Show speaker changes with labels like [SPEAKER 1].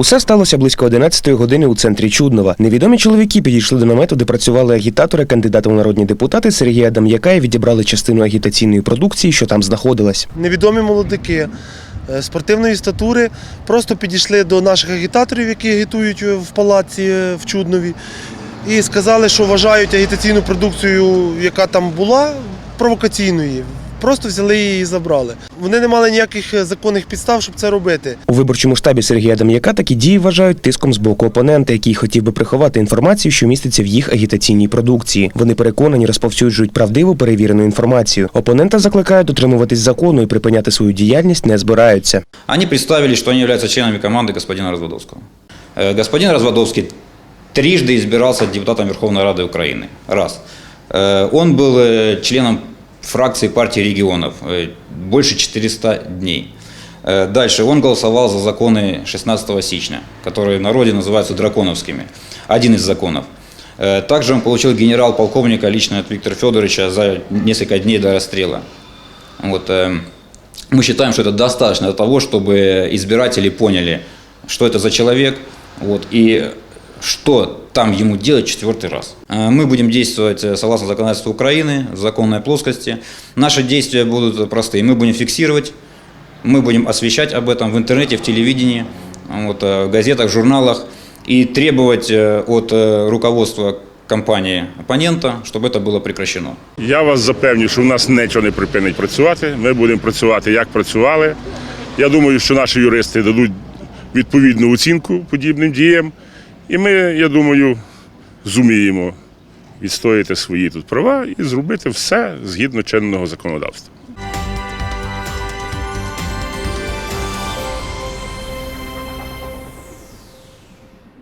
[SPEAKER 1] Усе сталося близько 11-ї години у центрі Чуднова. Невідомі чоловіки підійшли до намету, де працювали агітатори кандидата у народні депутати Сергія Дам'яка і відібрали частину агітаційної продукції, що там знаходилась.
[SPEAKER 2] невідомі молодики е, спортивної статури просто підійшли до наших агітаторів, які агітують в палаці е, в Чуднові, і сказали, що вважають агітаційну продукцію, яка там була, провокаційною. Просто взяли її і забрали. Вони не мали ніяких е, законних підстав, щоб це робити.
[SPEAKER 1] У виборчому штабі Сергія Дам'яка такі дії вважають тиском з боку опонента, який хотів би приховати інформацію, що міститься в їх агітаційній продукції. Вони переконані, розповсюджують правдиву перевірену інформацію. Опонента закликають дотримуватись закону і припиняти свою діяльність не збираються.
[SPEAKER 3] Они представили, что они являются членами команды господина Разводовского. Э, Господин Разводовский трижды избирался депутатом Верховной Рады Украины. Раз. Э, Он был э, членом фракции партии регионов э, больше 400 дней. Э, Дальше. Он голосовал за законы 16 січня, которые в народе называются драконовскими. Один из законов. Э, Также он получил генерал-полковника лично от Виктора Федоровича за несколько дней до расстрела. Вот, мы считаем, что это достаточно для того, чтобы избиратели поняли, что это за человек, вот, и что там ему делать четвертый раз. Э, Мы будем действовать э, согласно законодательству Украины, в законной плоскости. Наши действия будут простые. Мы будем фиксировать, мы будем освещать об этом в интернете, в телевидении, вот, э, в газетах, в журналах и требовать э, от э, руководства компании оппонента, чтобы это было прекращено.
[SPEAKER 4] Я вас запевню, що в нас нічого не припинить працювати. Ми будемо працювати, як працювали. Я думаю, що наші юристи дадуть відповідну оцінку подібним діям. І ми, я думаю, зуміємо відстояти свої тут права і зробити все згідно чинного законодавства.